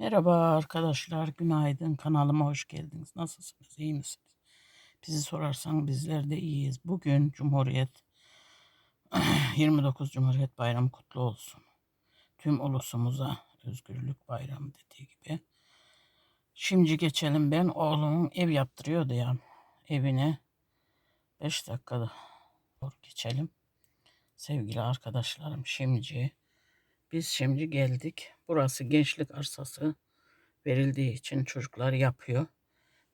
Merhaba arkadaşlar, günaydın. Kanalıma hoş geldiniz. Nasılsınız, iyi misiniz? Bizi sorarsan bizler de iyiyiz. Bugün Cumhuriyet, 29 Cumhuriyet Bayramı kutlu olsun. Tüm ulusumuza özgürlük bayramı dediği gibi. Şimdi geçelim ben oğlumun ev yaptırıyordu ya. Evine 5 dakikada geçelim. Sevgili arkadaşlarım şimdi biz şimdi geldik. Burası gençlik arsası verildiği için çocuklar yapıyor.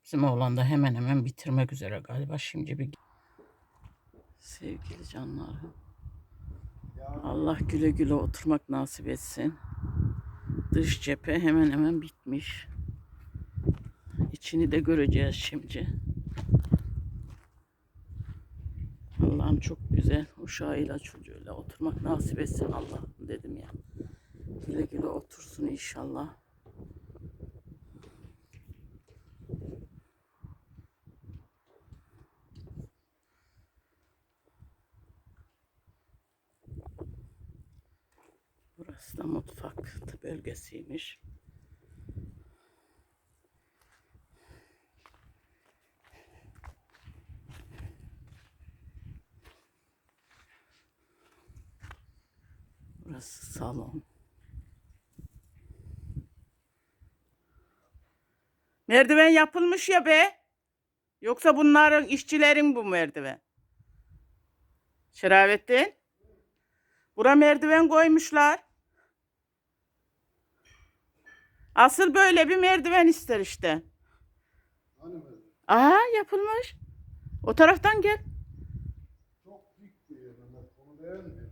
Bizim oğlan da hemen hemen bitirmek üzere galiba. Şimdi bir sevgili canlarım. Allah güle güle oturmak nasip etsin. Dış cephe hemen hemen bitmiş. İçini de göreceğiz şimdi. Allah'ım çok güzel uşağıyla çocuğuyla oturmak nasip etsin Allah'ım dedim otursun inşallah. Burası da mutfak bölgesiymiş. Burası salon. Merdiven yapılmış ya be. Yoksa bunların işçilerin bu merdiven. Şeravettin. Bura merdiven koymuşlar. Asıl böyle bir merdiven ister işte. Aha yapılmış. O taraftan gel. çok dik bir yer. Onu beğenmiyor.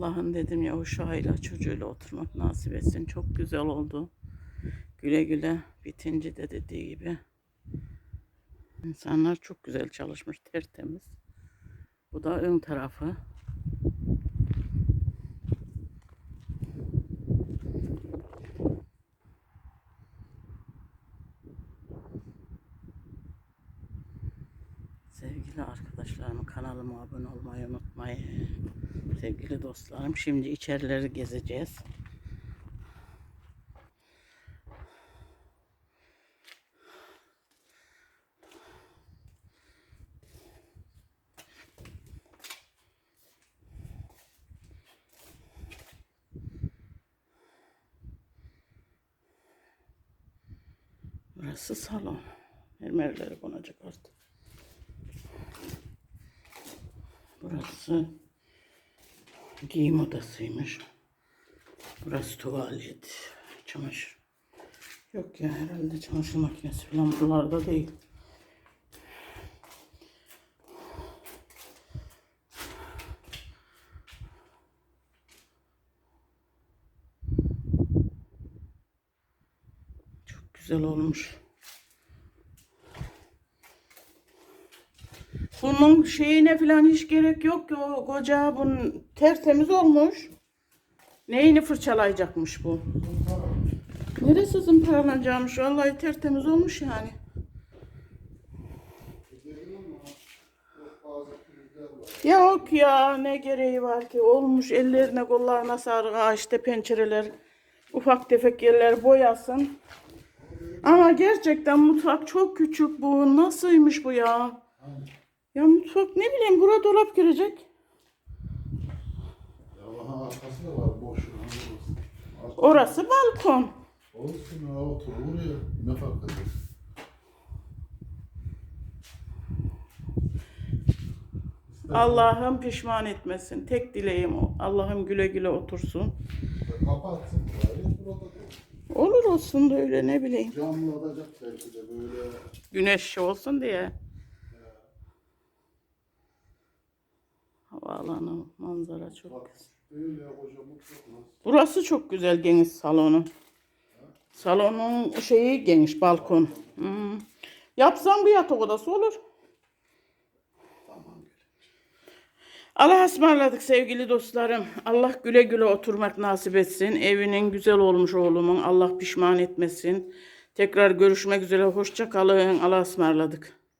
Allah'ım dedim ya uşağıyla çocuğuyla oturmak nasip etsin. Çok güzel oldu. Güle güle bitince de dediği gibi. İnsanlar çok güzel çalışmış tertemiz. Bu da ön tarafı. Sevgili arkadaşlarım kanalıma abone olmayı unutmayın. Sevgili dostlarım şimdi içerileri gezeceğiz. Burası salon. Mermerleri konacak artık. Burası giyim odasıymış. Burası tuvalet, çamaşır. Yok ya herhalde çamaşır makinesi falan buralarda değil. Çok güzel olmuş. Bunun şeyine falan hiç gerek yok ki o koca bunun tertemiz olmuş. Neyini fırçalayacakmış bu? Neresi zımparalanacakmış? Vallahi tertemiz olmuş yani. Yok ya ne gereği var ki? Olmuş ellerine kollarına ha işte pencereler ufak tefek yerler boyasın. Ama gerçekten mutfak çok küçük bu. Nasılmış bu ya? Ya mutfak ne bileyim bura dolap girecek. Ya Allah'ın arkası da var boş. Orası. Orası balkon. Olsun ya otur oraya. Ne fark eder? Allah'ım pişman etmesin. Tek dileğim o. Allah'ım güle güle otursun. Kapatsın. Olur olsun da öyle ne bileyim. Camlı olacak belki de böyle. Güneş olsun diye. Havaalanı manzara çok Bak güzel. Burası çok güzel geniş salonu. Salonun şeyi geniş balkon. Hmm. Yapsam bir yatak odası olur. Allah'a ısmarladık sevgili dostlarım. Allah güle güle oturmak nasip etsin. Evinin güzel olmuş oğlumun. Allah pişman etmesin. Tekrar görüşmek üzere. Hoşça kalın. Allah'a ısmarladık.